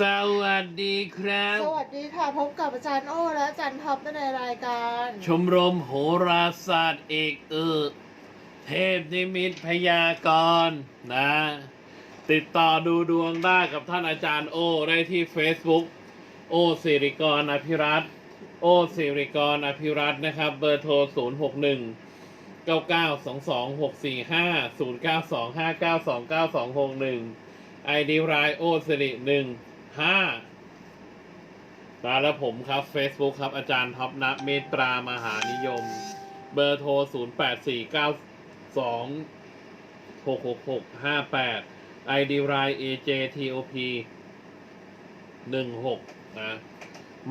สวัสดีครับ สวัสดีค่ะ พบกับอาจารย์โอ้และอาจารย์ท็อปในรายการ ชมรมโหราศาสตร์เอกเออเทพนิมิตพยากรณ์นะ ติดต่อดูดวงได้กับท่านอาจารย์โอได้ที่ Facebook โอสิริกรอภิรัตน์โอสิริกรอภิรัตน์นะครับ เบอร์โทร 0 6 1 9 9 2 2 6 4 5 0 9 2 5 9 2 9 2 6 1 ID รายโอสิริ1 5ตาและผมครับ Facebook ครับ อาจารย์ท็อปนะเมตรามหานิยม เบอร์โทร 0 8 4 9 2 6 6 6 5 8 ID ราย AJTOP 16 นะ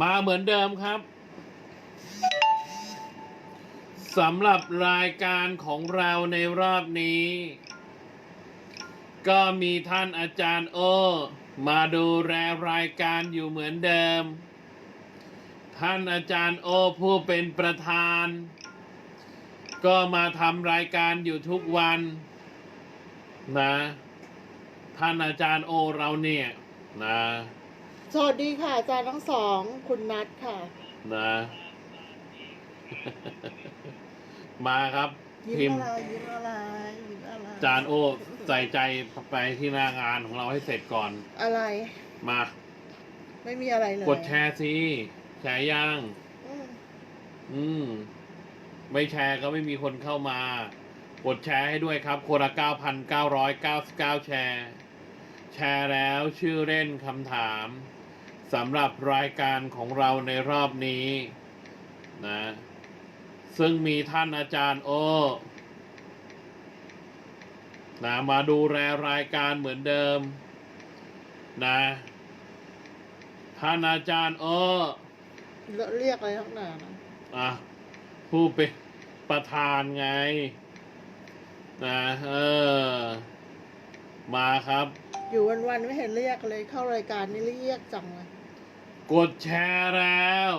มาเหมือนเดิมครับสำหรับรายการของเราในรอบนี้ ก็มีท่านอาจารย์โอ มาดูแลรายการอยู่เหมือนเดิม ท่านอาจารย์โอผู้เป็นประธาน ก็มาทำรายการอยู่ทุกวันนะ ท่านอาจารย์โอเราเนี่ยนะสวัสดีค่ะ อาจารย์ทั้งสอง คุณนัทค่ะ นะ มาครับยิ้ พิมมพ์อะไรยิ้มอะไรยิ้มอะไรอาจารย์โอใส่ใจไปที่หน้างานของเราให้เสร็จก่อน อะไร มา ไม่มีอะไรเลยกดแชร์สิแชร์ยังอืมอืม ไม่แชร์ก็ไม่มีคนเข้ามา กดแชร์ให้ด้วยครับ คนละ9,999แชร์ แชร์แล้วชื่อเล่นคำถามสำหรับรายการของเราในรอบนี้ นะ ซึ่งมีท่านอาจารย์โอนะมาดูแลรายการเหมือนเดิมนะท่านอาจารย์โอเรียกอะไรทั้งนั้นนะอะผู้เป็นประธานไงนะเออ มาครับ อยู่วันๆไม่เห็นเรียกเลยเข้ารายการนี่เรียกจังเลย กดแชร์แล้ว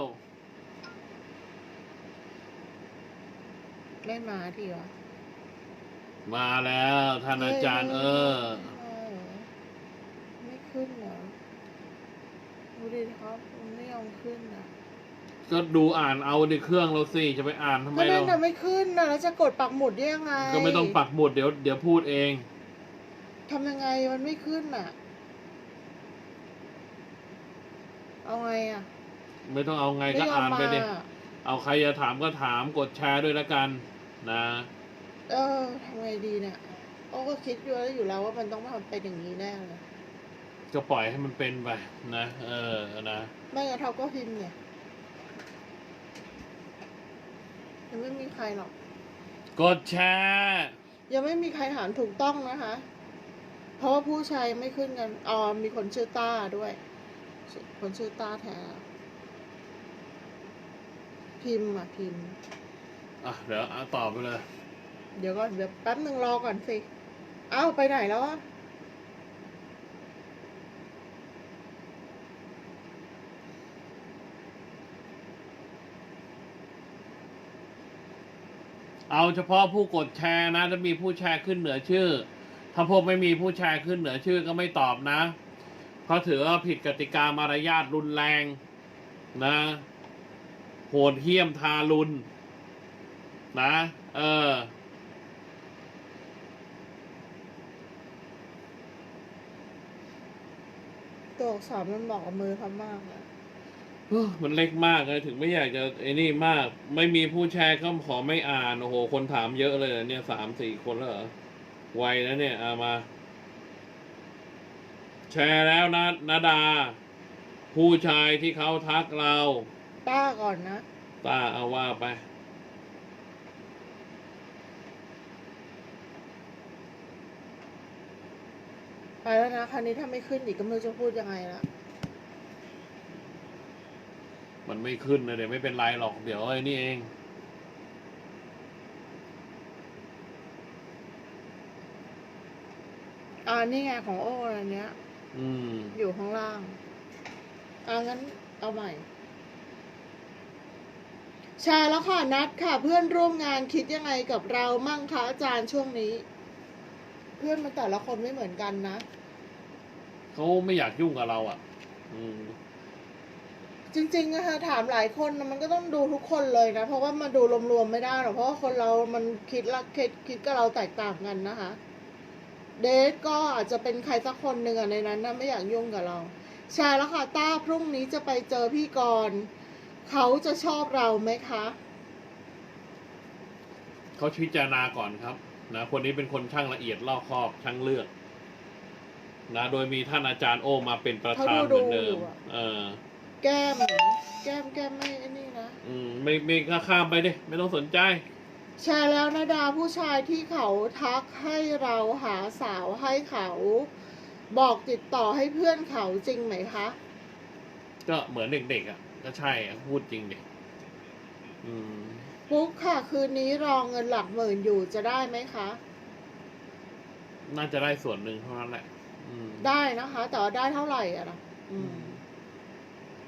ไม่มาทีวะมาแล้วท่านอาจารย์เออเออ ไม่ขึ้นเหรอดูดิครับมันไม่ยอมขึ้นอะก็ดูอ่านเอาในเครื่องเราสิจะไปอ่านทำไมก็นั่เรานน่ะไม่ขึ้นนะแล้วจะกดปักหมุดได้ยังไงก็ไม่ต้องปักหมุดเดี๋ยวเดี๋ยวพูดเอง ทำยังไงมันไม่ขึ้นอะ เอาไงอะไม่ต้องเอาไงก็ม่ยมอ่านไปดิมเอาใครจะถามก็ถามกดแชร์ด้วยละกัน นะเออทำไงดีเนี่ยโอ้ก็คิดอยู่แล้วอยู่แล้วว่ามันต้องทำเป็นอย่างนี้แน่เลยก็ปล่อยให้มันเป็นไปนะเออนะไม่งั้นเขาก็พิมพ์เนี่ยยังไม่มีใครหรอก กดแชร์ยังไม่มีใครถามถูกต้องนะคะ เพราะว่าผู้ชายไม่ขึ้นกันอ๋อมีคนชื่อต้าด้วย คนชื่อต้าแทนอะพิมพ์อะพิมพ์ อะเดี๋ยวอะตอบไปเลย เดี๋ยวก่อนเดี๋ยวแป๊บหนึ่งรอก่อนสิ เอ้าไปไหนแล้วอะเอาเฉพาะผู้กดแชร์นะถ้ามีผู้แชร์ขึ้นเหนือชื่อ ถ้าพวกไม่มีผู้แชร์ขึ้นเหนือชื่อก็ไม่ตอบนะเพราะถือว่าผิดกติกามารยาทรุนแรงนะ โหดเหี้ยมทารุณ นะ เออ ตัวอักษรมันบอกกับมือเขามากเลยเฮ้อมันเล็กมากเลยถึงไม่อยากจะไอ้นี่มาก ไม่มีผู้แชร์ก็ขอไม่อ่านโอ้โหคนถามเยอะเลยเหรอเนี่ยสามสี่คนแล้วเหรอไวนะเนี่ยเอามา แชร์แล้วนะนาดา ผู้ชายที่เขาทักเรา ต้าก่อนนะ ตาเอาว่าไป ไปแล้วนะคราวนี้ถ้าไม่ขึ้นอีกก็ไม่รู้จะพูดยังไงละมันไม่ขึ้นนะเดี๋ยวไม่เป็นไรหรอกเดี๋ยวไอ้นี่เอง อ่านี่ไงของโอ้อันเนี้ย อืม อยู่ข้างล่างอ่างั้นเอาใหม่ แชร์แล้วค่ะนัดค่ะ เพื่อนร่วมงานคิดยังไงกับเรามั่งคะอาจารย์ช่วงนี้เพื่อนมันแต่ละคนไม่เหมือนกันนะเขาไม่อยากยุ่งกับเราอะ อืม จริงๆนะคะถามหลายคนนะมันก็ต้องดูทุกคนเลยนะ เพราะว่ามาดูรวมๆไม่ได้หรอกเพราะว่าคนเรามันคิดละคิดคิดกับเราแตกต่างกันนะคะ เดทก็อาจจะเป็นใครสักคนหนึ่งอะในนั้นนะไม่อยากยุ่งกับเรา แชร์แล้วค่ะต้าพรุ่งนี้จะไปเจอพี่กรณ์เขาจะชอบเราไหมคะ เขาพิจารณาก่อนครับ นะคนนี้เป็นคนช่างละเอียดรอบคอบช่างเลือกนะโดยมีท่านอาจารย์โอมาเป็นประธานเหมือนเดิม เออ แก้ม แก้มแก้มไม่ไอ้นี่นะ อืม ไม่ไม่ก็ข้ามไปดิไม่ต้องสนใจ แชร์แล้วนะดาผู้ชายที่เขาทักให้เราหาสาวให้เขา บอกติดต่อให้เพื่อนเขาจริงไหมคะ ก็เหมือนเด็กๆอะ ก็ใช่อะพูดจริงดิอืม ปุ๊กค่ะ คืนนี้รอเงินหลักหมื่นอยู่จะได้ไหมคะ น่าจะได้ส่วนหนึ่งเท่านั้นแหละอืมได้นะคะ แต่ว่าได้เท่าไหร่อะนะอือืมม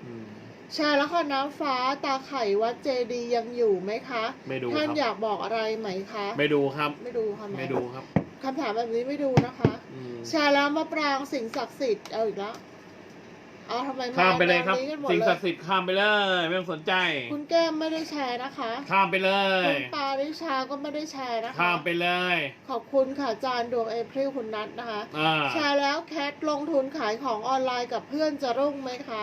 อืม แชร์แล้วค่ะน้ำฟ้าตาไข่วัดเจดีย์ยังอยู่ไหมคะ ไม่ดูคท่านรับอยากบอกอะไรไหมคะ ไม่ดูครับ ไม่ดูค่ะแไม่ดูครับ คำถามแบบนี้ไม่ดูนะคะ อืมแชร์แล้วมะปรางสิ่งศักดิ์สิทธิ์เอาอีกแล้ว เอาทำไมข้ามไปเลยครับแนวนี้กันหมดสิ่งเลศักยดิ์สิทธิ์ข้ามไปเลยไม่ต้องสนใจ คุณแก้มไม่ได้แชร์นะคะข้ามไปเลย คุณปาริชาก็ไม่ได้แชร์นะคะข้ามไปเลย ขอบคุณค่ะอาจารย์ดวงเอพริลคุณนัทนะคะ อ่า แชร์แล้วแคทลงทุนขายของออนไลน์กับเพื่อนจะรุ่งไหมคะ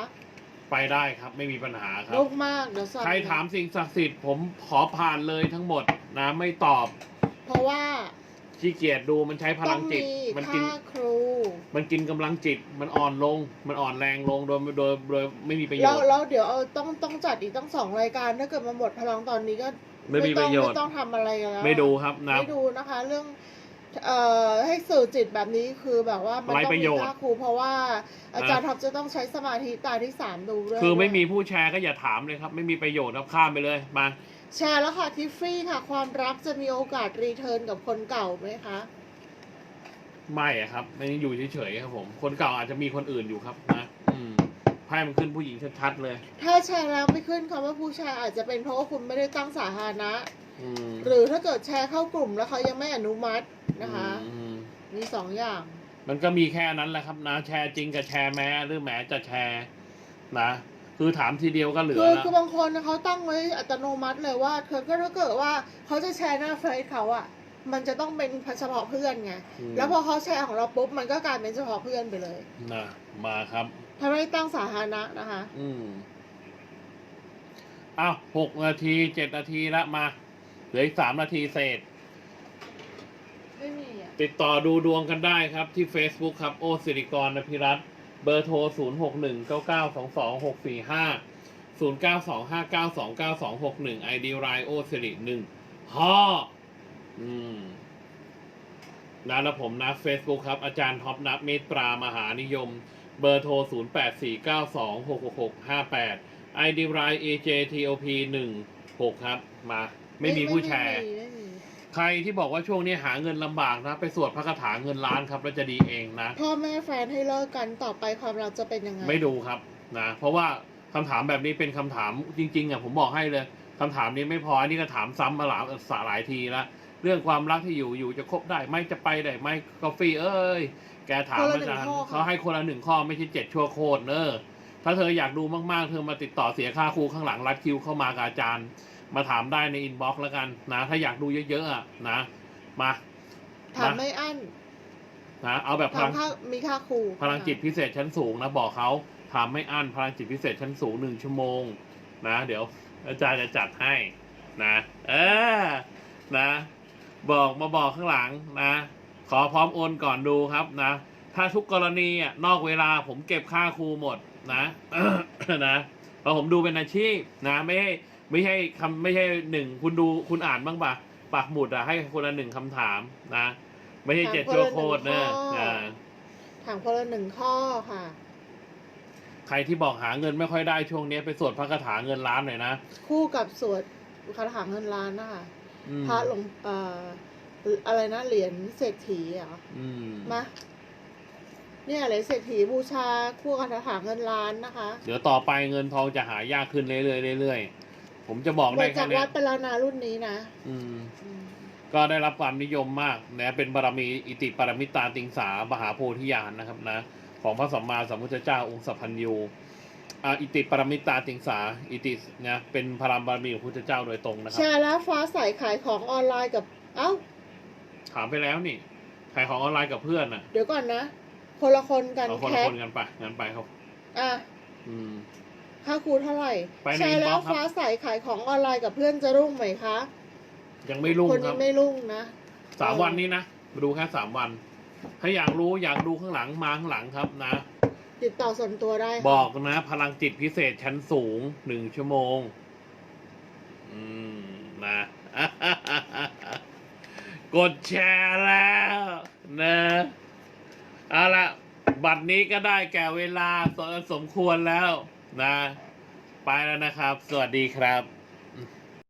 ไปได้ครับไม่มีปัญหาครับ รุ่งมากเดี๋ยวสอนใครถามสิ่งศักดิ์สิทธิ์ผมขอผ่านเลยทั้งหมดนะไม่ตอบ เพราะว่า ขี้เกียจดูมันใช้พต้ลัองงจิตมีมันกินค่าครูมันกินกำลังจิต มันอ่อนลง มันอ่อนแรงลงโดยโดยโดยไม่มีประโยแล้วชน์ แล้วเดี๋ยวเอาต้องต้องจัดอีกตั้งสองรายการถ้าเกิดมาหมดพลังตอนนี้ก็ไม่มีประโยชน์ ไม่ต้องทำอะไรกันแล้วไม่ดูครับนะ ไม่ดูนะคะ เรื่อง เอ่อให้สื่อจิตแบบนี้คือแบบว่ามันไร้ต้องประมีโยชน์ ค่าครูเพราะว่า อาจารย์ท็อปจะต้องใช้สมาธิตาที่สามดูด้วยคือไม่มีผู้แชร์ก็อย่าถามเลยครับ ไม่มีประโยชน์ครับข้ามไปเลยมา แชร์แล้วค่ะทิฟฟี่ค่ะ ความรักจะมีโอกาสรีเทิร์นกับคนเก่าไหมคะไม่อะครับมันยังอยู่เฉยๆครับผม คนเก่าอาจจะมีคนอื่นอยู่ครับนะอืมไพ่มันขึ้นผู้หญิงชัดๆเลยถ้าแชร์แล้วไม่ขึ้นคำว่าผู้ชายอาจจะเป็นเพราะว่าคุณไม่ได้ตั้งสาธารณะ อืมหรือถ้าเกิดแชร์เข้ากลุ่มแล้วเขายังไม่อนุมัตินะคะ อืมมีสองอย่าง มันก็มีแค่นั้นแหละครับนะ แชร์จริงกับแชร์แม้หรือแม้จะแชร์นะ คือถามทีเดียวก็เหลือคือละคือบางคนนะเขาตั้งไว้อัตโนมัติเลยว่าคือก็ถ้าเกิดว่าเขาจะแชร์หน้าเฟซเขาอะมันจะต้องเป็นเฉพาะเพื่อนไงมแล้วพอเขาแชร์ของเราปุ๊บมันก็กลายเป็นเฉพาะเพื่อนไปเลยนะมาครับถ้าไม่ได้ตั้งสาธารณะนะคะ อืมอ้าวหกนาทีเจ็ดนาทีละมาเหลืออีกสามนาทีเศษไม่มีอะติดต่อดูดวงกันได้ครับที่ Facebook ครับ โอสิริกรนพิรัตน์ เบอร์โทร 0 6 1 9 9 2 2 6 4 5 0 9 2 5 9 2 9 2 6 1 ID ไรโอสิริ1ฮ่ออืมนะแล้วผมนะ Facebook ครับ อาจารย์ท็อปนับเมตตรามหานิยม เบอร์โทร 0 8 4 9 2 6 6 6 5 8 ID ไร AJTOP 1 6 ครับ มา ไม่มีผู้แชร์ ไม่มี ใครที่บอกว่าช่วงนี้หาเงินลำบากนะ ไปสวดพระคาถาเงินล้านครับแล้วจะดีเองนะ พ่อแม่แฟนให้เลิกกันต่อไปความรักจะเป็นยังไง ไม่ดูครับนะเพราะว่าคำถามแบบนี้เป็นคำถามจริงๆอะผมบอกให้เลยคำถามนี้ไม่พออันนี้ก็ถามซ้ำมาหลายสาหลายทีละเรื่องความรักที่อยู่อยู่จะคบได้ไหมจะไปได้ไหมกาแฟเอ้ย แกถามคนละอาจารย์หนึ่งข้อค่ะ เขาให้คนละหนึ่งข้อไม่ใช่เจ็ดชั่วโคตรเนอะถ้าเธออยากดูมากๆ เธอมาติดต่อเสียค่าครูข้างหลังรัดคิวเข้ามากับอาจารย์ มาถามได้ในอินบ็อกซ์แล้วกันนะ ถ้าอยากดูเยอะๆอะนะ มาถามไม่อั้นนะเอาแบบพลังทำค่ามีค่าครูพลังจิตพิเศษชั้นสูงนะบอกเขาถามไม่อั้นพลังจิตพิเศษชั้นสูงหนึ่งชั่วโมง นะ เดี๋ยว อาจารย์จะจัดให้ นะ เออนะ บอกมาบอกข้างหลังนะ ขอพร้อมโอนก่อนดูครับนะ ถ้าทุกกรณีอะนอกเวลาผมเก็บค่าครูหมดนะนะเพราะผมดูเป็นอาชีพนะไม่ใช่ ไม่ใช่คำไม่ใช่หนึ่งคุณดูคุณอ่านบ้างปะปักหมุดอะให้คนละหนึ่งคำถามนะ ไม่ใช่เจ็ดชั่วโคตรเนอะอ่าถามคนละหนึ่งข้อค่ะ ใครที่บอกหาเงินไม่ค่อยได้ช่วงนี้ไปสวดพระคาถาเงินล้านหน่อยนะ คู่กับสวดคาถาเงินล้านนะคะอืมพระหลวงเอ่ออะไรนะเหรียญเศรษฐีเหรออืมมาเนี่ยเหรียญเศรษฐีบูชาคู่คาถาเงินล้านนะคะ เดี๋ยวต่อไปเงินทองจะหายากขึ้นเรื่อยๆเรื่อยๆ ผมจะบอกหมได้ดแค่จากเนี้วัยดไปแล้วนะรุ่นนี้นะอืม อืมก็ได้รับความนิยมมากนะเป็นบารมีอิติปรมิตาติงสามหาโพธิญาณนะครับนะ ของพระสัมมาสัมพุทธเจ้าองค์สัพพัญญูอ่าอิติปรมิตาติงสาอิติเนี่ยเป็นพระรามบารมีของพุทธเจ้าโดยตรงนะคแชรับร์แล้วฟ้าใสขายของออนไลน์กับ เอ้า ถามไปแล้วนี่ขายของออนไลน์กับเพื่อนน่ะเดี๋ยวก่อนนะ คนละคนกันเอาคนแคละทคนกันไปงั้นไปครับ อะ อืม ค่าครูเท่าไหร่ ไปในแชร์แล้ว inbox ครับ ฟ้าใสขายของออนไลน์กับเพื่อนจะรุ่งไหมคะ ยังไม่รุ่งคนครันี้บไม่รุ่งนะ สามวันนี้นะมาดูแค่สามวัน ถ้าอยากรู้อยากดูข้างหลังมาข้างหลังครับนะ ติดต่อส่วนตัวได้ค่ะบอกนะพลังจิตพิเศษชั้นสูงหนึ่งชั่วโมง อืมนะ กดแชร์แล้วนะเอาละบัตรนี้ก็ได้แก่เวลาสสมควรแล้ว นะ ไปแล้วนะครับ สวัสดีครับ